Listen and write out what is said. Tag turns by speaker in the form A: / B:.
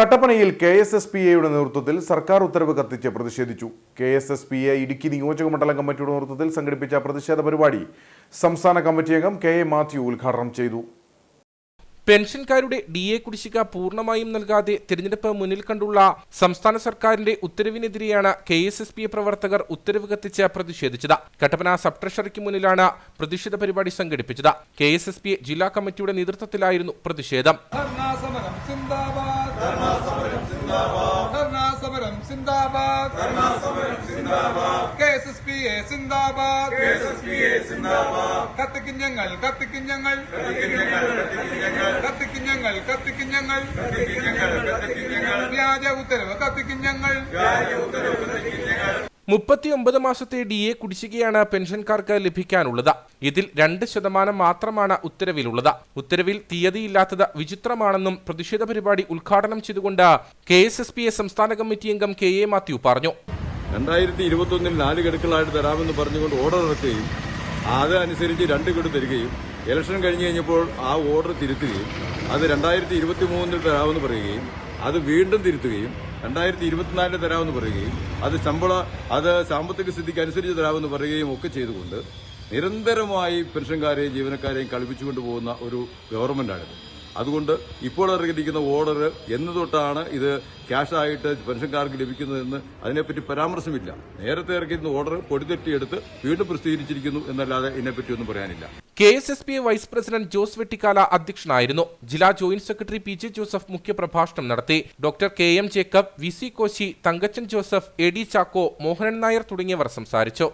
A: കട്ടപ്പനയിൽ K S S P എയുടെ നേതൃത്വത്തിൽ സർക്കാർ ഉത്തരവ് കത്തിച്ച് പ്രതിഷേധിച്ചു. K S S P A Idukki നിയോജക മണ്ഡലം കമ്മിറ്റിയുടെ നേതൃത്വത്തിൽ സംഘടിപ്പിച്ച പ്രതിഷേധ പരിപാടി സംസ്ഥാന കമ്മിറ്റി അംഗം കെ എ മാത്യു ഉദ്ഘാടനം ചെയ്തു.
B: പെൻഷൻകാരുടെ ഡി എ കുടിശ്ശിക പൂർണമായും നൽകാതെ തിരഞ്ഞെടുപ്പ് മുന്നിൽ കണ്ടുള്ള സംസ്ഥാന സർക്കാരിന്റെ ഉത്തരവിനെതിരെയാണ് K S S P A പ്രവർത്തകർ ഉത്തരവ് കത്തിച്ച് പ്രതിഷേധിച്ചത്. കട്ടപ്പന സബ് ട്രഷറിക്ക് മുന്നിലാണ് പ്രതിഷേധ പരിപാടി സംഘടിപ്പിച്ചത്. K S S P A ജില്ലാ കമ്മിറ്റിയുടെ നേതൃത്വത്തിലായിരുന്നു പ്രതിഷേധം.
C: കത്തിക്കും ഞങ്ങൾ കത്തിക്കും ഞങ്ങൾ കത്തിക്കും ഞങ്ങൾ കത്തിക്കും ഞങ്ങൾ കത്തിക്കും ഞങ്ങൾ. വ്യാജ ഉത്തരവ് കത്തിക്കും ഞങ്ങൾ. വ്യാജ ഉത്തരവ് കത്തിക്കും ഞങ്ങൾ.
B: മുപ്പത്തിയൊമ്പത് മാസത്തെ ഡി എ കുടിശ്ശികയാണ് പെൻഷൻകാർക്ക് ലഭിക്കാനുള്ളത്. ഇതിൽ രണ്ട് ശതമാനം മാത്രമാണ് ഉത്തരവിലുള്ളത്. ഉത്തരവിൽ തീയതിയില്ലാത്തത് വിചിത്രമാണെന്നും പ്രതിഷേധ പരിപാടി ഉദ്ഘാടനം ചെയ്തുകൊണ്ട് K S S P A സംസ്ഥാന കമ്മിറ്റി അംഗം കെ എ മാത്യു പറഞ്ഞു.
D: രണ്ടായിരത്തി ഇരുപത്തി ഒന്നിൽ നാല് ഗഡുക്കളായിട്ട് തരാമെന്ന് പറഞ്ഞുകൊണ്ട് ഓർഡർ ഇറക്കുകയും അത് അനുസരിച്ച് രണ്ട് ഗഡു തരികയും ഇലക്ഷൻ കഴിഞ്ഞ് കഴിഞ്ഞപ്പോൾ ആ ഓർഡർ തിരുത്തുകയും അത് രണ്ടായിരത്തി ഇരുപത്തി മൂന്നിൽ തരാമെന്ന് പറയുകയും അത് വീണ്ടും തിരുത്തുകയും രണ്ടായിരത്തി ഇരുപത്തിനാലിന് തരാമെന്ന് പറയുകയും അത് ശമ്പള അത് സാമ്പത്തിക സ്ഥിതിക്ക് അനുസരിച്ച് തരാമെന്ന് പറയുകയും ഒക്കെ ചെയ്തുകൊണ്ട് നിരന്തരമായി പെൻഷൻകാരെയും ജീവനക്കാരെയും കളിപ്പിച്ചുകൊണ്ട് പോകുന്ന ഒരു ഗവൺമെന്റാണിത്. അതുകൊണ്ട് ഇപ്പോൾ ഇറങ്ങിയിരിക്കുന്ന ഓർഡർ എന്ന് തൊട്ടാണ് ഇത് ക്യാഷായിട്ട് പെൻഷൻകാർക്ക് ലഭിക്കുന്നതെന്ന് അതിനെപ്പറ്റി പരാമർശമില്ല. നേരത്തെ ഇറക്കിയിരുന്ന ഓർഡർ പൊടിതെറ്റിയെടുത്ത് വീണ്ടും പ്രസിദ്ധീകരിച്ചിരിക്കുന്നു എന്നല്ലാതെ ഇതിനെപ്പറ്റി ഒന്നും പറയാനില്ല.
B: K S S P vice president Jose Vettikkala അധ്യക്ഷനായിരുന്നു. ജില്ലാ joint secretary P J Joseph മുഖ്യപ്രഭാഷണം നടത്തി. Doctor K M Jacob V C Koshy Thankachan Joseph A D Chacko Mohanan Nair തുടങ്ങിയവർ സംസാരിച്ചു.